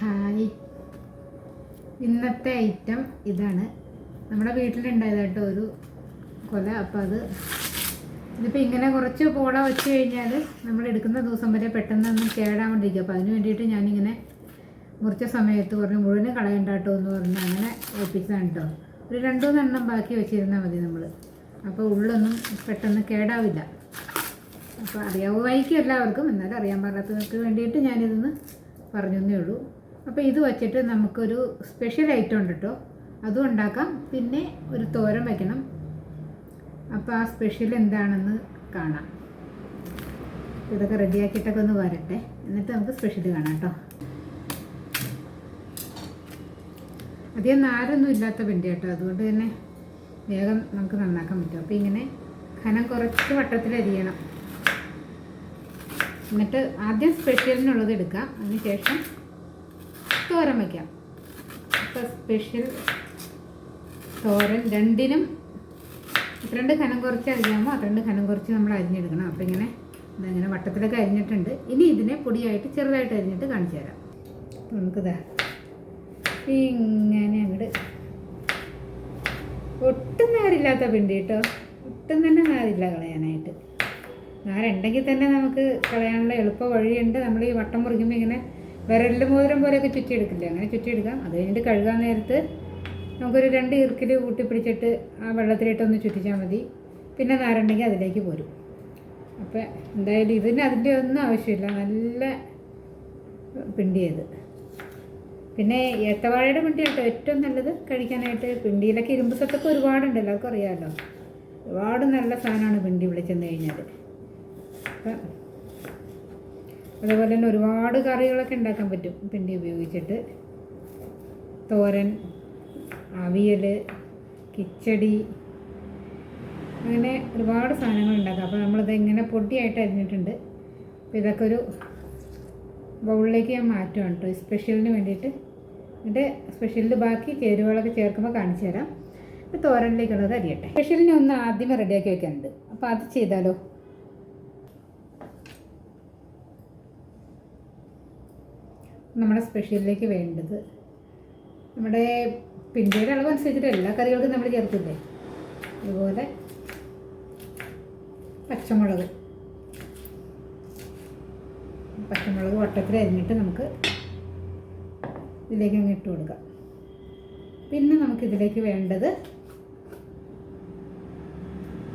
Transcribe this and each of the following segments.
Hi. ഇന്നത്തെ item ഇതാണ്. നമ്മുടെ വീട്ടിലുണ്ടായത് കേട്ടോ ഒരു കൊല. അപ്പോൾ അത് ഇതിപ്പോൾ ഇങ്ങനെ കുറച്ച് പോള വെച്ച് കഴിഞ്ഞാൽ നമ്മൾ എടുക്കുന്ന ദിവസം വരെ പെട്ടെന്നൊന്നും കേടാണ്ടിരിക്കും അപ്പോൾ അതിന് വേണ്ടിയിട്ട് ഞാനിങ്ങനെ മുറിച്ച സമയത്ത് പറഞ്ഞു മുഴുവനും കളയണ്ടാട്ടോ എന്ന് പറഞ്ഞ് അങ്ങനെ ഏൽപ്പിച്ചതാണ് കേട്ടോ. ഒരു രണ്ടു മൂന്നെണ്ണം ബാക്കി വെച്ചിരുന്നാൽ മതി നമ്മൾ. അപ്പോൾ ഉള്ളൊന്നും പെട്ടെന്ന് കേടാവില്ല. അപ്പോൾ അറിയാവുമായിരിക്കും എല്ലാവർക്കും. എന്നാലും അറിയാൻ പാടാത്തവർക്ക് വേണ്ടിയിട്ട് ഞാനിതൊന്ന് പറഞ്ഞതേ ഉള്ളൂ. അപ്പോൾ ഇത് വച്ചിട്ട് നമുക്കൊരു സ്പെഷ്യൽ ഐറ്റം ഉണ്ട് കേട്ടോ അതും ഉണ്ടാക്കാം. പിന്നെ ഒരു തോരൻ വയ്ക്കണം അപ്പോൾ ആ സ്പെഷ്യൽ എന്താണെന്ന് കാണാം. ഇതൊക്കെ റെഡിയാക്കിയിട്ടൊക്കെ ഒന്ന് വരട്ടെ. എന്നിട്ട് നമുക്ക് സ്പെഷ്യൽ കാണാം കേട്ടോ അധികം നാരൊന്നും ഇല്ലാത്ത പിണ്ടി കേട്ടോ അതുകൊണ്ട് തന്നെ വേഗം നമുക്ക് നന്നാക്കാൻ പറ്റും. അപ്പോൾ ഇങ്ങനെ ഖനം കുറച്ച് വട്ടത്തിൽ അരിയണം. എന്നിട്ട് ആദ്യം സ്പെഷ്യലിനുള്ളത് എടുക്കാം. അതിന് ശേഷം തോരൻ വയ്ക്കാം അപ്പോൾ സ്പെഷ്യൽ തോരൻ രണ്ടിനും രണ്ട് ഖനം കുറച്ച് അരിഞ്ഞാകുമ്പോൾ രണ്ട് ഖനം കുറച്ച് നമ്മൾ അരിഞ്ഞെടുക്കണം. അപ്പോൾ ഇങ്ങനെ ഇതങ്ങനെ വട്ടത്തിലൊക്കെ അരിഞ്ഞിട്ടുണ്ട്. ഇനി ഇതിനെ പൊടിയായിട്ട് ചെറുതായിട്ട് അരിഞ്ഞിട്ട് കാണിച്ചു തരാം. നമുക്കിതാ ഇങ്ങനെ അങ്ങോട്ട് ഒട്ടും നാരില്ലാത്ത പിണ്ടി കേട്ടോ. ഒട്ടും തന്നെ നാരില്ല കളയാനായിട്ട്. നാരുണ്ടെങ്കിൽ തന്നെ നമുക്ക് കളയാനുള്ള എളുപ്പ വഴിയുണ്ട്. നമ്മൾ ഈ വട്ടം മുറിക്കുമ്പോൾ ഇങ്ങനെ വിരലിൽ മോതിരം പോലെയൊക്കെ ചുറ്റിയെടുക്കില്ലേ അങ്ങനെ ചുറ്റിയെടുക്കാം. അത് കഴിഞ്ഞിട്ട് കഴുകാൻ നേരത്ത് നമുക്കൊരു രണ്ട് ഇറുക്കിൽ കൂട്ടി പിടിച്ചിട്ട് ആ വെള്ളത്തിലിട്ടൊന്ന് ചുറ്റിച്ചാൽ മതി. പിന്നെ നാരുണ്ടെങ്കിൽ അതിലേക്ക് പോരും. അപ്പം എന്തായാലും ഇതിന് അതിന്റെ ഒന്നും ആവശ്യമില്ല. നല്ല പിണ്ടിയത്. പിന്നെ ഏത്തവാഴയുടെ പിണ്ടി കേട്ടോ ഏറ്റവും നല്ലത് കഴിക്കാനായിട്ട്. പിണ്ടിയിലൊക്കെ ഇരുമ്പ് സത്തൊക്കെ ഒരുപാടുണ്ട് എല്ലാവർക്കും അറിയാമല്ലോ. ഒരുപാട് നല്ല സാധനമാണ് പിണ്ടി വിളിച്ചെന്ന് കഴിഞ്ഞാൽ അപ്പം അതുപോലെ തന്നെ ഒരുപാട് കറികളൊക്കെ ഉണ്ടാക്കാൻ പറ്റും. പിണ്ടി ഉപയോഗിച്ചിട്ട്. തോരൻ അവിയൽ കിച്ചടി അങ്ങനെ ഒരുപാട് സാധനങ്ങൾ ഉണ്ടാക്കാം. അപ്പോൾ നമ്മളിത് ഇങ്ങനെ പൊടിയായിട്ട് അരിഞ്ഞിട്ടുണ്ട്. അപ്പോൾ ഇതൊക്കെ ഒരു ബൗളിലേക്ക് ഞാൻ മാറ്റുകയാണ് കേട്ടോ സ്പെഷ്യലിന് വേണ്ടിയിട്ട്. എന്നിട്ട് സ്പെഷ്യലിൽ ബാക്കി ചേരുവകളൊക്കെ ചേർക്കുമ്പോൾ കാണിച്ചു തരാം. ഇപ്പോൾ തോരനിലേക്കുള്ളത് അരിയട്ടെ. സ്പെഷ്യലിനെ ഒന്ന് ആദ്യമേ റെഡിയാക്കി വെക്കാനുണ്ട്. അപ്പോൾ അത് ചെയ്താലോ? നമ്മുടെ സ്പെഷ്യലിലേക്ക് വേണ്ടത്. നമ്മുടെ പിണ്ടിയുടെ അളവ് അനുസരിച്ചിട്ട് എല്ലാ കറികൾക്കും നമ്മൾ ചേർത്തില്ലേ അതുപോലെ പച്ചമുളക്. പച്ചമുളക് വട്ടത്തിൽ അരിഞ്ഞിട്ട് നമുക്ക് ഇതിലേക്ക് അങ്ങ് ഇട്ട് കൊടുക്കാം. പിന്നെ നമുക്കിതിലേക്ക് വേണ്ടത്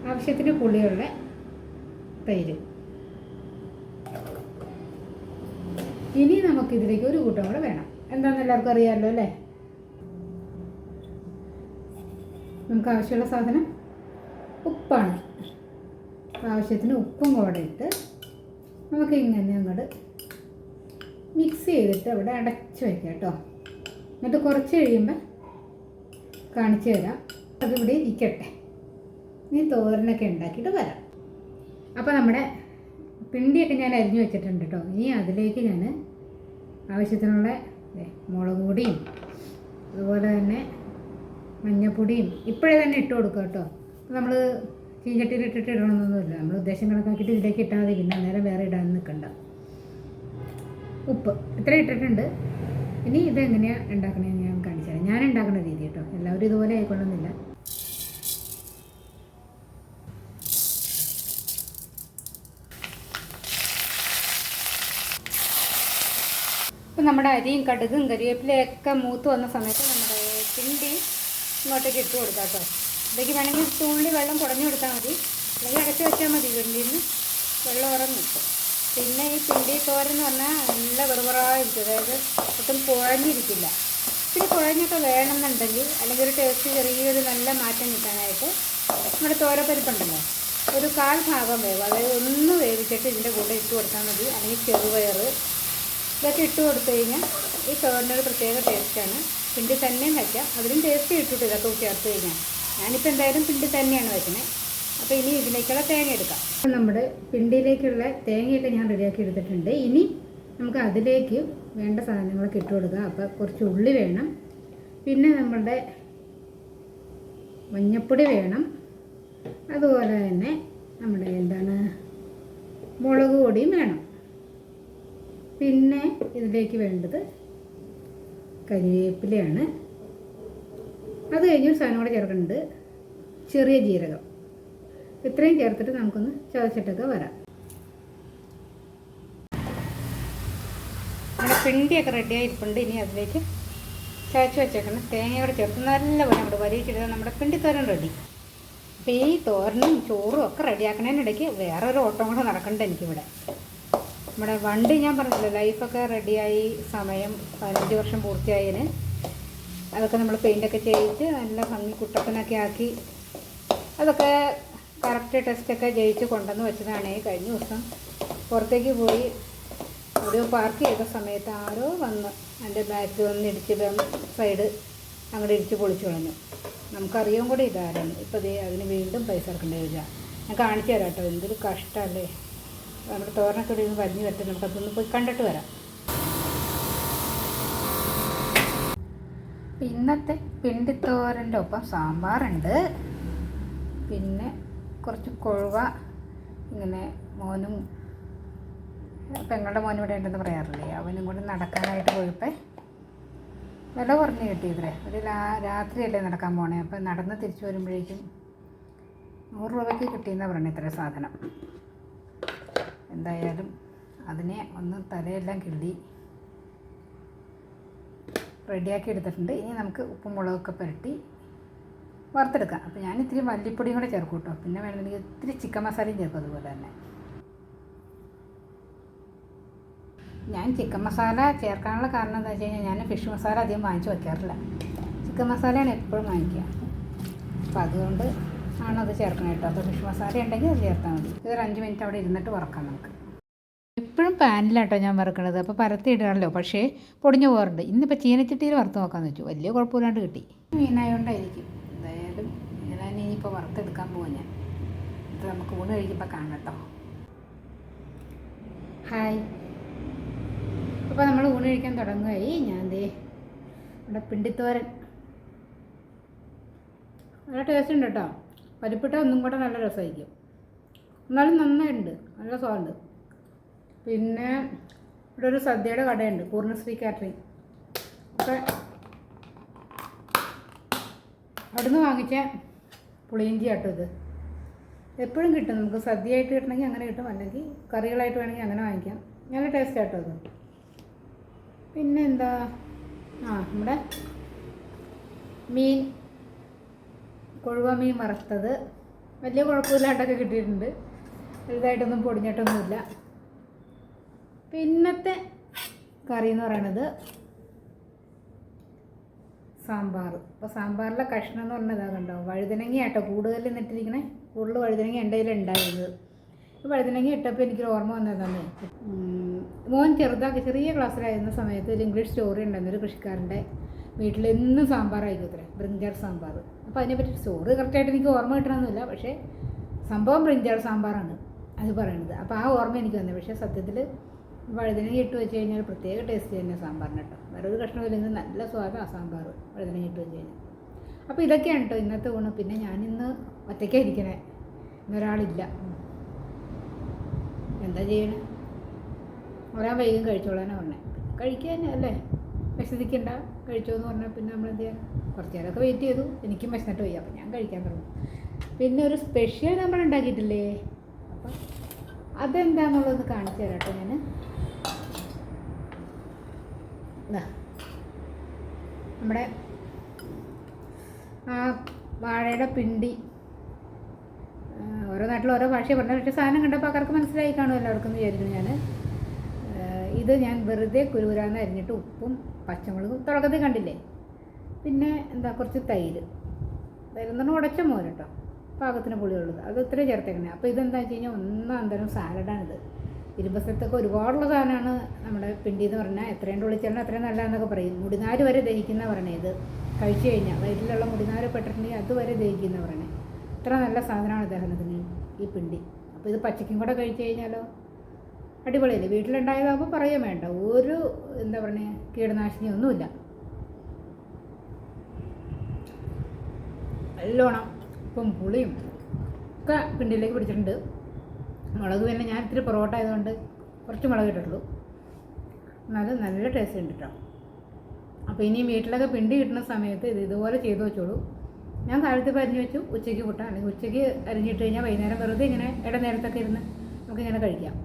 ആവശ്യത്തിന് പുളിയുള്ള തൈര്. ഇനി നമുക്ക് നമുക്കിതിലേക്ക് ഒരു കൂട്ടം കൂടെ വേണം. എന്താണെന്ന് എല്ലാവർക്കും അറിയാമല്ലോ അല്ലേ? നമുക്ക് ആവശ്യമുള്ള സാധനം ഉപ്പാണ്. ആവശ്യത്തിന് ഉപ്പും കൂടെ ഇട്ട് നമുക്ക് ഇങ്ങനെ അങ്ങോട്ട് മിക്സ് ചെയ്തിട്ട് അവിടെ അടച്ച് വയ്ക്കാം കേട്ടോ. എന്നിട്ട് കുറച്ച് കഴിയുമ്പോൾ കാണിച്ചു തരാം. അതിവിടെ ഇരിക്കട്ടെ. ഇനി തോരനൊക്കെ ഉണ്ടാക്കിയിട്ട് വരാം. അപ്പോൾ നമ്മുടെ പിണ്ടിയൊക്കെ ഞാൻ അരിഞ്ഞു വെച്ചിട്ടുണ്ട് കേട്ടോ ഇനി അതിലേക്ക് ഞാൻ ആവശ്യത്തിനുള്ള മുളക് പൊടിയും അതുപോലെ തന്നെ മഞ്ഞപ്പൊടിയും ഇപ്പോഴേ തന്നെ ഇട്ട് കൊടുക്കുക കേട്ടോ നമ്മൾ ചീഞ്ചട്ടിയിൽ ഇടണമെന്നൊന്നുമില്ല. നമ്മൾ ഉദ്ദേശം കണക്കാക്കിയിട്ട് ഇതിലേക്ക് ഇട്ടാൽ മതി. പിന്നെ അന്നേരം വേറെ ഇടാൻ നിൽക്കണ്ട. ഉപ്പ്. ഇത്ര ഇട്ടിട്ടുണ്ട്. ഇനി ഇതെങ്ങനെയാണ് ഉണ്ടാക്കണതെന്ന് ഞാൻ കാണിച്ചു തരാം. ഞാൻ ഉണ്ടാക്കുന്ന രീതി കേട്ടോ എല്ലാവരും ഇതുപോലെ ആയിക്കൊള്ളുന്നില്ല. നമ്മുടെ അരിയും കടുകും കരിവേപ്പിലയൊക്കെ മൂത്ത് വന്ന സമയത്ത് നമ്മുടെ പിണ്ടി ഇങ്ങോട്ടേക്ക് ഇട്ട് കൊടുക്കാം കേട്ടോ. ഇതിലേക്ക് വേണമെങ്കിൽ തുള്ളി വെള്ളം കുടഞ്ഞു കൊടുത്താൽ മതി. അല്ലെങ്കിൽ അടച്ച് വെച്ചാൽ മതി പിണ്ടിയിൽ നിന്ന് വെള്ളം ഉറങ്ങി പിന്നെ ഈ പിണ്ടി തോരൻ എന്ന് പറഞ്ഞാൽ നല്ല വെറുപറായിരിക്കും അതായത് ഒട്ടും കുഴഞ്ഞിരിക്കില്ല. ഇത്തിരി കുഴഞ്ഞൊക്കെ വേണമെന്നുണ്ടെങ്കിൽ അല്ലെങ്കിൽ ഒരു ടേസ്റ്റ് ചെറിയൊരു നല്ല മാറ്റം കിട്ടാനായിട്ട് നമ്മുടെ തോരപ്പരിപ്പുണ്ടല്ലോ. ഒരു കാൽ ഭാഗം വേവ് അതായത് ഒന്ന് വേവിച്ചിട്ട് ഇതിന്റെ കൂടെ ഇട്ട് കൊടുത്താൽ മതി. അല്ലെങ്കിൽ ചെറുപയർ ഇതൊക്കെ ഇട്ട് കൊടുത്തു കഴിഞ്ഞാൽ ഈ ചോറിനൊരു പ്രത്യേക ടേസ്റ്റാണ് പിണ്ടി തന്നെയും വയ്ക്കാം അതിലും ടേസ്റ്റ് ഇട്ടിട്ട് ഇതൊക്കെ ചേർത്ത് കഴിഞ്ഞാൽ ഞാനിപ്പോൾ എന്തായാലും പിണ്ടി തന്നെയാണ് വയ്ക്കുന്നത് അപ്പോൾ ഇനി ഇതിലേക്കുള്ള തേങ്ങ എടുക്കാം. നമ്മുടെ പിണ്ടിയിലേക്കുള്ള തേങ്ങയൊക്കെ ഞാൻ റെഡിയാക്കി എടുത്തിട്ടുണ്ട്. ഇനി നമുക്ക് അതിലേക്ക് വേണ്ട സാധനങ്ങളൊക്കെ ഇട്ട് കൊടുക്കുക അപ്പോൾ കുറച്ച് ഉള്ളി വേണം. പിന്നെ നമ്മളുടെ മഞ്ഞപ്പൊടി വേണം. അതുപോലെ തന്നെ നമ്മുടെ എന്താണ് മുളക് പൊടിയും വേണം. പിന്നെ ഇതിലേക്ക് വേണ്ടത് കരിവേപ്പിലയാണ്. അത് കഴിഞ്ഞ് ഒരു സാധനം കൂടെ ചേർക്കുന്നുണ്ട്. ചെറിയ ജീരകം. ഇത്രയും ചേർത്തിട്ട് നമുക്കൊന്ന് ചതച്ചിട്ടൊക്കെ വരാം. നമ്മുടെ പിണ്ടിയൊക്കെ റെഡി ആയിട്ടുണ്ട്. ഇനി അതിലേക്ക് ചതച്ച് വെച്ചേക്കണം. തേങ്ങയോടെ ചേർത്ത് നല്ലപോലെ നമ്മുടെ വലിയിട്ടിട്ട് നമ്മുടെ പിണ്ടി തോരൻ റെഡി അപ്പോൾ ഈ തോരനും ചോറും ഒക്കെ റെഡിയാക്കണതിനിടയ്ക്ക് വേറൊരു ഓട്ടം കൂടെ നടക്കണ്ട എനിക്കിവിടെ. നമ്മുടെ വണ്ടി ഞാൻ പറഞ്ഞില്ല ലൈഫൊക്കെ റെഡിയായി സമയം പതിനഞ്ച് വർഷം പൂർത്തിയായതിന് അതൊക്കെ നമ്മൾ പെയിന്റൊക്കെ ചെയ്യിച്ച് നല്ല ഭംഗി കുട്ടപ്പനൊക്കെ ആക്കി. അതൊക്കെ കറക്റ്റ് ടെസ്റ്റൊക്കെ ജയിച്ച് കൊണ്ടുവന്ന് വെച്ചതാണ് കഴിഞ്ഞ ദിവസം. പുറത്തേക്ക് പോയി എവിടെയോ പാർക്ക് ചെയ്ത സമയത്ത് ആരോ വന്ന് എന്റെ ബാക്ക് വന്ന് ഇടിച്ച് സൈഡ് അങ്ങോട്ട് ഇടിച്ച് പൊളിച്ചു കളഞ്ഞു. നമുക്കറിയാൻ കൂടി ഇതാരാണ്. ഇപ്പോൾ ദേ അതിന് വീണ്ടും പൈസ ഇറക്കേണ്ടി വരിക. ഞാൻ കാണിച്ചു തരാം കേട്ടോ എന്തൊരു കഷ്ടമല്ലേ നമ്മുടെ തോരണൊക്കെ ഇവിടെ നിന്ന് വലിഞ്ഞു വരട്ടെ. നമുക്കതൊന്ന് പോയി കണ്ടിട്ട് വരാം. ഇന്നത്തെ പിണ്ടിത്തോരന്റെ ഒപ്പം സാമ്പാറുണ്ട്. പിന്നെ കുറച്ച് കൊഴുവ ഇങ്ങനെ മോനും പെങ്ങളുടെ മോനും ഇവിടെ ഉണ്ടെന്ന് പറയാറില്ലേ? അവനും കൂടി നടക്കാനായിട്ട് പോയപ്പോൾ വില കുറഞ്ഞ് കിട്ടിയത്രേ. ഒരു രാത്രിയല്ലേ നടക്കാൻ പോണേ. അപ്പോൾ നടന്ന് തിരിച്ചു വരുമ്പോഴേക്കും നൂറ് രൂപയ്ക്ക് കിട്ടിയെന്നാണ് പറയണേ ഇത്ര സാധനം. എന്തായാലും അതിനെ ഒന്ന് തലയെല്ലാം കിള്ളി റെഡിയാക്കി എടുത്തിട്ടുണ്ട്. ഇനി നമുക്ക് ഉപ്പും മുളകൊക്കെ പുരട്ടി വറുത്തെടുക്കാം. അപ്പോൾ ഞാൻ ഇത്തിരി മല്ലിപ്പൊടിയും കൂടെ ചേർക്കും കേട്ടോ. പിന്നെ വേണമെങ്കിൽ ഇത്തിരി ചിക്കൻ മസാലയും ചേർക്കും അതുപോലെ തന്നെ. ഞാൻ ചിക്കൻ മസാല ചേർക്കാനുള്ള കാരണം എന്താ വെച്ച് കഴിഞ്ഞാൽ ഞാൻ ഫിഷ് മസാല അധികം വാങ്ങിച്ച് വയ്ക്കാറില്ല ചിക്കൻ മസാലയാണ് എപ്പോഴും വാങ്ങിക്കുക. അപ്പോൾ അതുകൊണ്ട് ആണ് അത് ചേർക്കണം കേട്ടോ. അപ്പോൾ ഫിഷ് മസാല ഉണ്ടെങ്കിൽ അത് ചേർത്താൽ മതി. ഇതൊരു അഞ്ച് മിനിറ്റ് അവിടെ ഇരുന്നിട്ട് വറക്കാം നമുക്ക്. എപ്പോഴും പാനിലാട്ടോ ഞാൻ വറുക്കണത്. അപ്പോൾ പരത്തി ഇടാണല്ലോ. പക്ഷേ പൊടിഞ്ഞു പോകാറുണ്ട്. ഇന്നിപ്പോൾ ചീനച്ചട്ടിയിൽ വറുത്ത് നോക്കാമെന്ന് വെച്ചു. വലിയ കുഴപ്പമില്ലാണ്ട് കിട്ടി. മീനായോണ്ടായിരിക്കും. എന്തായാലും ഞാൻ ഇനിയിപ്പോൾ വറുത്തെടുക്കാൻ പോവാം ഞാൻ. ഇത് നമുക്ക് ഊണ് കഴിക്കുമ്പോൾ കാണാം കേട്ടോ. ഹായ്. അപ്പോൾ നമ്മൾ ഊണ് കഴിക്കാൻ തുടങ്ങുകയായി. ഞാൻ ദേ നമ്മുടെ പിണ്ടിത്തോരൻ. നല്ല ടേസ്റ്റ് ഉണ്ട് കേട്ടോ. പരിപ്പിട്ട ഒന്നും കൂടെ നല്ല രസമായിരിക്കും എന്നാലും നന്നായിട്ടുണ്ട് നല്ല സ്വാദുണ്ട് പിന്നെ ഇവിടെ ഒരു സദ്യയുടെ കടയുണ്ട് പൂർണശ്രീ കാറ്ററിങ് ഒക്കെ അവിടുന്ന് വാങ്ങിച്ച പുളിയിഞ്ചി ആട്ടോ ഇത്. എപ്പോഴും കിട്ടും നമുക്ക് സദ്യയായിട്ട് കിട്ടണമെങ്കിൽ അങ്ങനെ കിട്ടും അല്ലെങ്കിൽ കറികളായിട്ട് വേണമെങ്കിൽ അങ്ങനെ വാങ്ങിക്കാം. നല്ല ടേസ്റ്റ് ആട്ടോ ഇത് പിന്നെ എന്താ ആ നമ്മുടെ മീൻ കൊഴുവ മീൻ വറുത്തത്. വലിയ കുഴപ്പമില്ലാണ്ടൊക്കെ കിട്ടിയിട്ടുണ്ട്. വലുതായിട്ടൊന്നും പൊടിഞ്ഞിട്ടൊന്നുമില്ല. പിന്നത്തെ കറി എന്ന് പറയണത് സാമ്പാർ. അപ്പോൾ സാമ്പാറിലെ കഷ്ണം എന്ന് പറഞ്ഞത് കണ്ടോ? വഴുതനങ്ങയാട്ടോ കൂടുതൽ നിന്നിട്ടിരിക്കണേ. കൂടുതൽ വഴുതനങ്ങ എന്റെ ഈ വഴുതനങ്ങ ഇട്ടപ്പോൾ എനിക്കൊരു ഓർമ്മ വന്നതാണ്. ഉം, മോൻ ചെറുതാക്കി ചെറിയ ക്ലാസ്സിലായിരുന്ന സമയത്ത് ഒരു ഇംഗ്ലീഷ് സ്റ്റോറി ഉണ്ടായിരുന്നു ഒരു കൃഷിക്കാരന്റെ വീട്ടിൽ എന്നും സാമ്പാറായിരിക്കും അത്രേ ബ്രിഞ്ചാൾ സാമ്പാർ. അപ്പോൾ അതിനെപ്പറ്റി സ്റ്റോറി കറക്റ്റായിട്ട് എനിക്ക് ഓർമ്മ കിട്ടണമെന്നില്ല പക്ഷേ സംഭവം ബ്രിഞ്ചാൾ സാമ്പാറാണ് അത് പറയണത്. അപ്പോൾ ആ ഓർമ്മ എനിക്ക് വന്നത് പക്ഷേ സത്യത്തിൽ വഴുതനങ്ങ ഇട്ട് വെച്ച് കഴിഞ്ഞാൽ പ്രത്യേക ടേസ്റ്റ് തന്നെ സാമ്പാറിന് കേട്ടോ. വേറെ ഒരു കഷ്ണമില്ലെങ്കിൽ നല്ല സ്വാദാണ് സാമ്പാർ വഴുതനങ്ങ ഇട്ട് വെച്ച് കഴിഞ്ഞാൽ. അപ്പോൾ ഇതൊക്കെയാണ് കേട്ടോ ഇന്നത്തെ ഊണ് പിന്നെ ഞാനിന്ന് ഒറ്റയ്ക്കാണ് ഇരിക്കണേ. ഇന്നൊരാളില്ല. എന്താ ചെയ്യണേ? ഒരാൾ വൈകും കഴിച്ചോളാനാണ് പറഞ്ഞത് കഴിക്കാൻ അല്ലേ? വിശദിക്കണ്ട കഴിച്ചോ എന്ന് പറഞ്ഞാൽ പിന്നെ നമ്മൾ എന്ത് ചെയ്യാം കുറച്ച് നേരമൊക്കെ വെയിറ്റ് ചെയ്തു. എനിക്കും വിശന്നിട്ട് പോയി അപ്പം ഞാൻ കഴിക്കാൻ തുടങ്ങി. പിന്നെ ഒരു സ്പെഷ്യൽ നമ്മൾ ഉണ്ടാക്കിയിട്ടില്ലേ? അപ്പം അതെന്താണെന്നുള്ളത് കാണിച്ചു തരാം കേട്ടോ ഞാൻ. നമ്മുടെ ആ വാഴയുടെ പിണ്ടി. ഓരോ നാട്ടിൽ ഓരോ ഭാഷയെ പറഞ്ഞു പക്ഷേ സാധനം കണ്ടപ്പോൾ ആൾക്കാർക്ക് മനസ്സിലായി കാണും എല്ലാവർക്കും എന്ന് വിചാരിക്കുന്നു ഞാൻ. ഇത് ഞാൻ വെറുതെ കുരുകുരാന്ന് അരിഞ്ഞിട്ട് ഉപ്പും പച്ചമുളകും തുടക്കത്തിൽ കണ്ടില്ലേ? പിന്നെ എന്താ കുറച്ച് തൈര്. തൈര് എന്ന് പറഞ്ഞാൽ ഉടച്ച മോര് കേട്ടോ. പാകത്തിന് പുളിയുള്ളത്. അത് ഇത്രയും ചേർത്തേക്കണേ. അപ്പോൾ ഇതെന്താ വെച്ച് കഴിഞ്ഞാൽ ഒന്നാം തരം സാലഡാണിത്. ഇരുമ്പസ്ഥലത്തൊക്കെ ഒരുപാടുള്ള സാധനമാണ് നമ്മുടെ പിണ്ടി എന്ന് പറഞ്ഞാൽ എത്രയും വിളിച്ചാലും അത്രയും നല്ലതെന്നൊക്കെ പറയും. മുടിനാര് വരെ ദഹിക്കുന്ന പറയണേ ഇത്. കഴിച്ചു കഴിഞ്ഞാൽ വയറ്റിലുള്ള മുടിനാര് പെട്ടിട്ടുണ്ടെങ്കിൽ അതുവരെ ദഹിക്കുന്ന പറയണേ ഇത്ര നല്ല സാധനമാണ് ദഹനത്തിന് ഈ പിണ്ടി. അപ്പോൾ ഇത് പച്ചക്കും കൂടെ കഴിച്ചു കഴിഞ്ഞാലോ? അടിപൊളിയല്ലേ? വീട്ടിലുണ്ടായതാകുമ്പോൾ പറയാൻ വേണ്ട. ഒരു എന്താ പറയുക കീടനാശിനി ഒന്നുമില്ല. നല്ലോണം ഇപ്പം പുളിയും ഒക്കെ പിണ്ടിയിലേക്ക് പിടിച്ചിട്ടുണ്ട്. മുളക് പിന്നെ ഞാൻ ഇത്തിരി പൊറോട്ട ആയതുകൊണ്ട് കുറച്ച് മുളക് ഇട്ടിട്ടുള്ളൂ. എന്നാലും നല്ല ടേസ്റ്റ് ഉണ്ട് കേട്ടോ അപ്പോൾ ഇനി വീട്ടിലൊക്കെ പിണ്ടി കിട്ടുന്ന സമയത്ത് ഇത് ഇതുപോലെ ചെയ്തു വെച്ചോളൂ. ഞാൻ കാലത്ത് പരിഞ്ഞ് വെച്ചു ഉച്ചയ്ക്ക് പൊട്ടാണ്. ഉച്ചയ്ക്ക് അരിഞ്ഞിട്ട് കഴിഞ്ഞാൽ വൈകുന്നേരം വെറുതെ ഇങ്ങനെ ഇടനേരത്തൊക്കെ ഇരുന്ന് നമുക്കിങ്ങനെ കഴിക്കാം.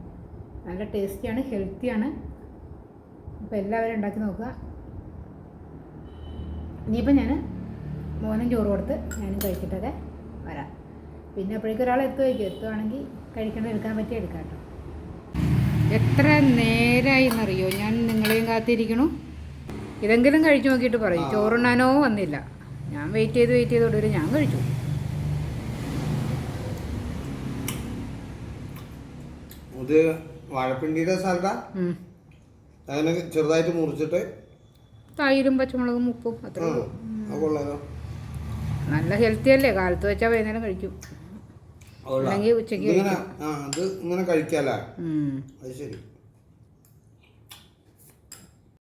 നല്ല ടേസ്റ്റിയാണ് ഹെൽത്തിയാണ്. അപ്പോൾ എല്ലാവരും ഉണ്ടാക്കി നോക്കുക. ഇനിയിപ്പോൾ ഞാൻ മോനും ചോറ് കൊടുത്ത് ഞാനും കഴിച്ചിട്ടൊക്കെ വരാം. പിന്നെ അപ്പോഴേക്കും ഒരാൾ എത്തുമായിരിക്കും എത്തുവാണെങ്കിൽ കഴിക്കേണ്ടത് എടുക്കാൻ പറ്റിയ എടുക്കാം കേട്ടോ. എത്ര നേരമായി എന്നറിയോ ഞാൻ നിങ്ങളെയും കാത്തിരിക്കണു. ഇതെങ്കിലും കഴിച്ചു നോക്കിയിട്ട് പറയും. ചോറുണ്ണാനോ വന്നില്ല. ഞാൻ വെയിറ്റ് ചെയ്ത് വെയിറ്റ് ചെയ്ത് ഒടുവിൽ ഞാൻ കഴിച്ചു. ഇത് വാഴപ്പിണ്ടിയുടെ സാലഡ. അങ്ങനെ ചെറുതായിട്ട് മുറിച്ചിട്ട്? തൈരും പച്ചമുളകും ഉപ്പും അത്ര നല്ല ഹെൽത്തി അല്ലേ? കാലത്ത് വെച്ചാൽ വൈകുന്നേരം കഴിക്കും. അല്ലെങ്കിൽ ഉച്ചയ്ക്ക് ഇങ്ങനെ. അത് ശരി.